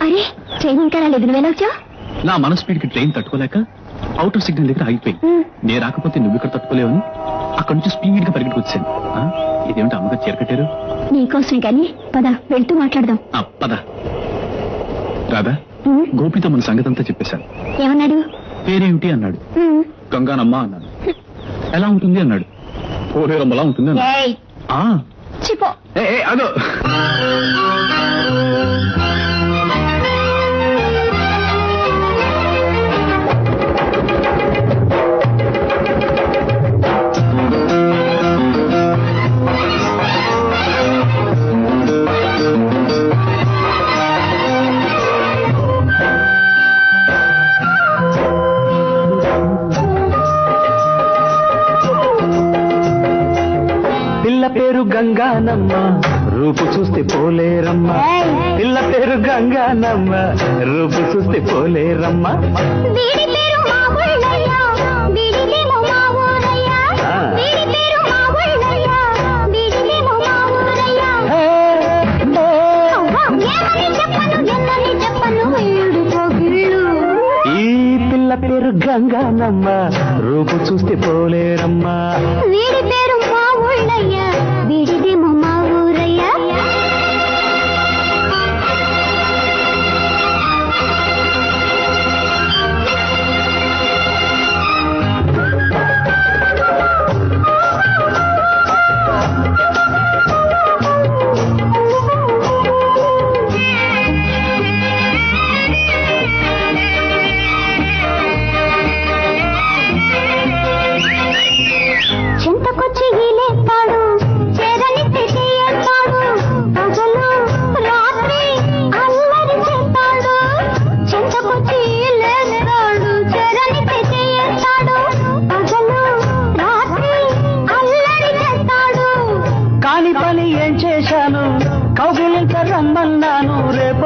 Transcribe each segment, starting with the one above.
అరే ట్రైన్ ఇంకా రాలేదు. నా మన స్పీడ్కి ట్రైన్ తట్టుకోలేక అవుట్ ఆఫ్ సిగ్నల్ దగ్గర ఆగిపోయి నేను రాకపోతే నువ్వు ఇక్కడ తట్టుకోలేవని అక్కడి నుంచి స్పీడ్గా పరిగెట్టుకు వచ్చాను. ఆ, ఇదేమిటి అమ్మగా చీర కట్టారు? నీకోసమే కానీ. పద వెళ్తూ మాట్లాడదాం. పద. రాదా గోపితో మన సంగతి అంతా చెప్పేశాను. ఏమన్నాడు? పేరేమిటి అన్నాడు. గంగానమ్మ అన్నాడు. ఎలా ఉంటుంది అన్నాడు. పోలేరమ్మలా ఉంటుంది అన్నాడు. ఏయ్, ఆ, చిపో ఏ, ఏ, అదో పేరు గంగానమ్మ. రూపు చూస్తే పోలేరమ్మ. పిల్ల పేరు గంగానమ్మ. రూపు చూస్తే పోలేరమ్మ. పేరు మా ఊళ్ళయ్య, వీడిదేమో మా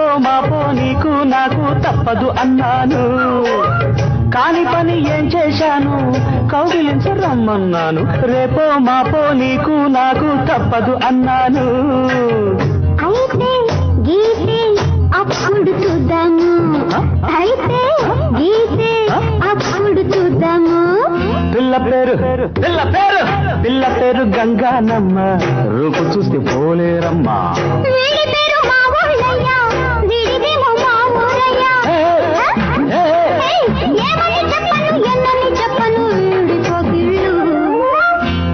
రేపో మాపో నీకు నాకు తప్పదు అన్నాను. కాని పని ఏం చేశాను? కౌగిలించ రమ్మన్నాను. రేపో మాపో నీకు నాకు తప్పదు అన్నాను. అయితే గీతే అప్పుడు చూద్దాము. అయితే గీతే అప్పుడు చూద్దాము. పిల్ల పేరు పిల్ల పేరు పిల్ల పేరు గంగానమ్మ. రూపు చూస్తే పోలేరమ్మా. పేరు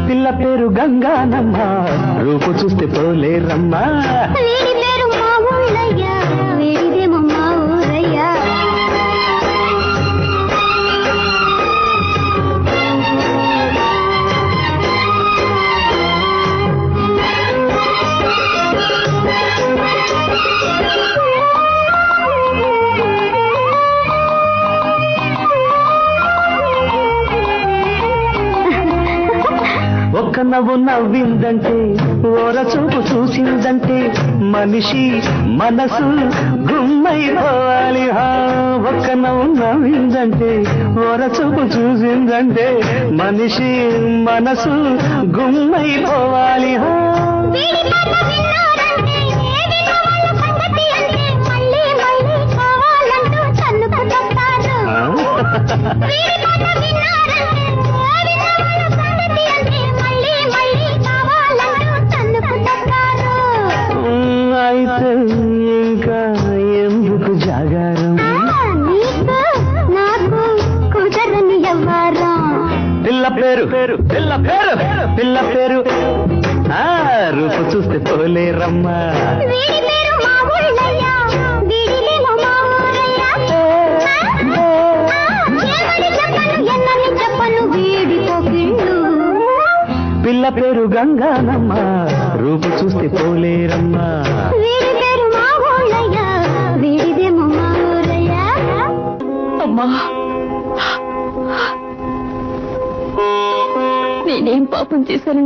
పిల్ల పేరు గంగానమ్మ. రూపు చూస్తే పోలేరమ్మా. నవ్వు నవ్విందంటే ఓర చూపు చూసిందంటే మనిషి మనసు గుమ్మైపోవాలి ఒక్క నవ్వు నవ్విందంటే ఓర చూపు చూసిందంటే మనిషి మనసు గుమ్మైపోవాలి హా. పేరు. పిల్ల పేరు. పిల్ల పేరు. ఆ రూపు చూస్తే పోలేరమ్మా. పిల్ల పేరు గంగానమ్మ. రూపు చూస్తే పోలేరమ్మా. అమ్మా. పాపం చేశాను.